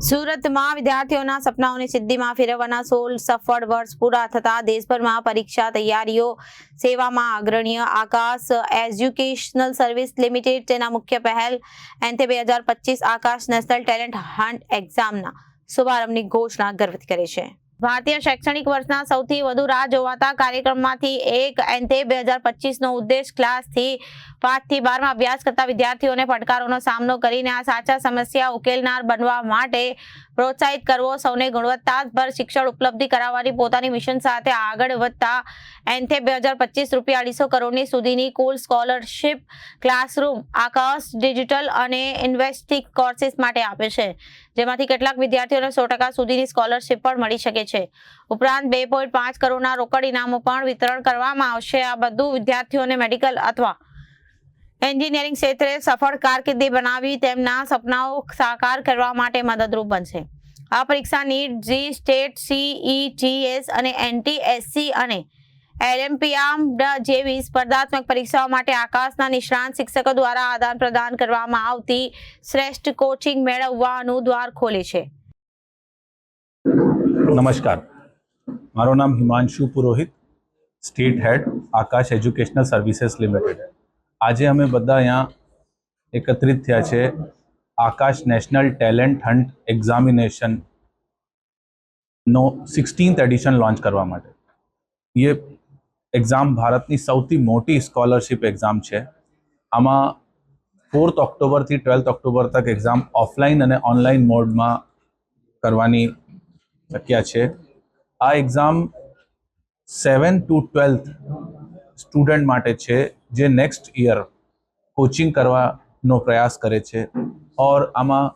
સુરતમાં વિદ્યાર્થીઓના સપનાઓની સિદ્ધિમાં ફેરવવાના સોળ સફળ વર્ષ પૂરા થતા દેશભરમાં પરીક્ષા તૈયારીઓ સેવામાં અગ્રણીય આકાશ એજ્યુકેશનલ સર્વિસ લિમિટેડ તેના મુખ્ય પહેલ એન્થે બે હજાર પચીસ આકાશ નેશનલ ટેલેન્ટ હન્ટ એક્ઝામના શુભારંભની ઘોષણા ગર્વિત કરે છે. ભારતીય શૈક્ષણિક વર્ષના સૌથી વધુ રાહ જોવાતા કાર્યક્રમમાંથી એક એન્થે બે હજાર પચીસનો ઉદ્દેશ ક્લાસથી પાંચથી બારમાં અભ્યાસ કરતા વિદ્યાર્થીઓને પડકારોનો સામનો કરીને આ સાચા સમસ્યા ઉકેલનાર બનવા માટે પ્રોત્સાહિત કરવો, સૌને ગુણવત્તાભર શિક્ષણ ઉપલબ્ધિ કરાવવાની પોતાની મિશન સાથે આગળ વધતા એન્થે બે હજાર પચીસ રૂપિયા અઢીસો કરોડની સુધીની કુલ સ્કોલરશિપ ક્લાસરૂમ, આકાશ ડિજિટલ અને ઇન્વેસ્ટિક કોર્સિસ માટે આપે છે. જેમાંથી કેટલાક વિદ્યાર્થીઓને સો ટકા સુધીની સ્કોલરશિપ પણ મળી શકે છે. ઉપરાંત બે પોઈન્ટ પાંચ કરોડના રોકડ ઇનામો પણ વિતરણ કરવામાં આવશે. આ બધું વિદ્યાર્થીઓને મેડિકલ અથવા એન્જિનિયરિંગ ક્ષેત્રે સફળ કારકિર્દી બનાવી તેમના સપનાઓ સાકાર કરવા માટે મદદરૂપ બનશે. આ પરીક્ષા નીટ જી સ્ટેટ સીઈટીએસ અને એનટીએસસી અને એલએમપીઆમ જેવી સ્પર્ધાત્મક પરીક્ષાઓ માટે આકાશના નિષ્ણાંત શિક્ષકો દ્વારા આદાન પ્રદાન કરવામાં આવતી શ્રેષ્ઠ કોચિંગ મેળવવાનું દ્વાર ખોલે છે. નમસ્કાર. મારું નામ Himanshu Purohit, state head, Aakash educational services limited. આજે અમે બધા અહીંયા એકત્રિત થયા છે Aakash national talent hunt examination નો સિક્સટીન્થ એડિશન લોન્ચ કરવા માટે. એ એક્ઝામ ભારતની સૌથી મોટી સ્કોલરશિપ એક્ઝામ છે. આમાં ફોર્થ ઓક્ટોબરથી ટ્વેલ્થ ઓક્ટોબર તક એક્ઝામ ઓફલાઈન અને ઓનલાઈન મોડમાં કરવાની શક્યા છે આ exam seven to twelfth student માટે છે જે નેક્સ્ટ યર કોચિંગ કરવાનો પ્રયાસ કરે છે ઓર આમાં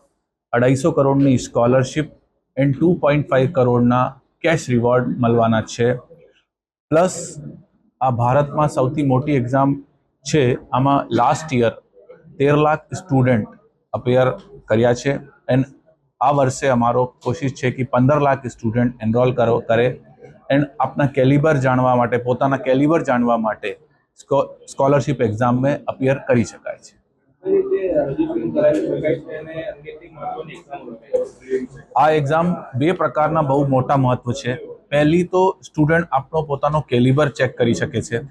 અઢાઈસો કરોડની scholarship and two point five કરોડના કેશ રિવોર્ડ મળવાના છે પ્લસ આ ભારતમાં સૌથી મોટી એક્ઝામ છે આમાં લાસ્ટ યર તેર લાખ સ્ટુડન્ટ અપેયર કર્યા છે એન્ડ આ વર્ષે અમારો કોશિશ છે કે પંદર લાખ સ્ટુડન્ટ એનરોલ કરો, કરે. એન્ડ આપના કેલિબર જાણવા માટે, પોતાના કેલિબર જાણવા માટે સ્કોલરશિપ એક્ઝામમાં અપિયર કરી શકાય છે. એક્ઝામ આ એક્ઝામ બે પ્રકારના બહુ મોટા મહત્વ છે. પહેલી તો સ્ટુડન્ટ આપણો પોતાનો કેલિબર ચેક કરી શકે છે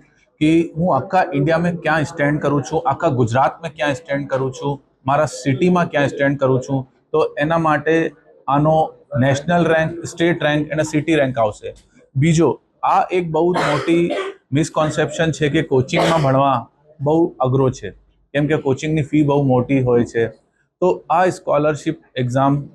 કે હું આખા ઇન્ડિયામાં ક્યાં સ્ટેન્ડ કરું છું? આખા ગુજરાતમાં ક્યાં સ્ટેન્ડ કરું છું? મારા સિટીમાં ક્યાં સ્ટેન્ડ કરું છું? તો એના માટે આનો નેશનલ રેન્ક સ્ટેટ રેન્ક અને સિટી રેન્ક આવશે. બીજો, આ એક બહુ જ મોટી મિસકોન્સેપ્શન છે કે કોચિંગમાં ભણવા બહુ અઘરો છે. કેમ કે કોચિંગની ફી બહુ મોટી હોય છે. તો આ સ્કોલરશિપ એક્ઝામ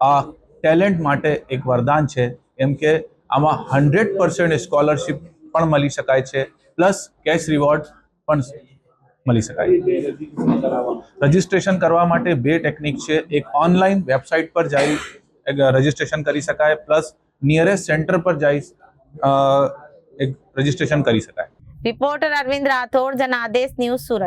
આ ટેલેન્ટ માટે એક વરદાન છે. કેમ કે આમાં હંડ્રેડ પર્સન્ટ સ્કોલરશિપ પણ મળી શકાય છે. પ્લસ કેશ રિવોર્ડ પણ મળી શકાય. રજીસ્ટ્રેશન કરવા માટે બે ટેકનિક છે. એક ઓનલાઈન વેબસાઇટ પર જઈ રજિસ્ટ્રેશન કરી શકાય પ્લસ નિયરેસ્ટ સેન્ટર પર જઈ એક રજિસ્ટ્રેશન કરી શકાય. Reporter Arvind Rathod Janadesh news Surat.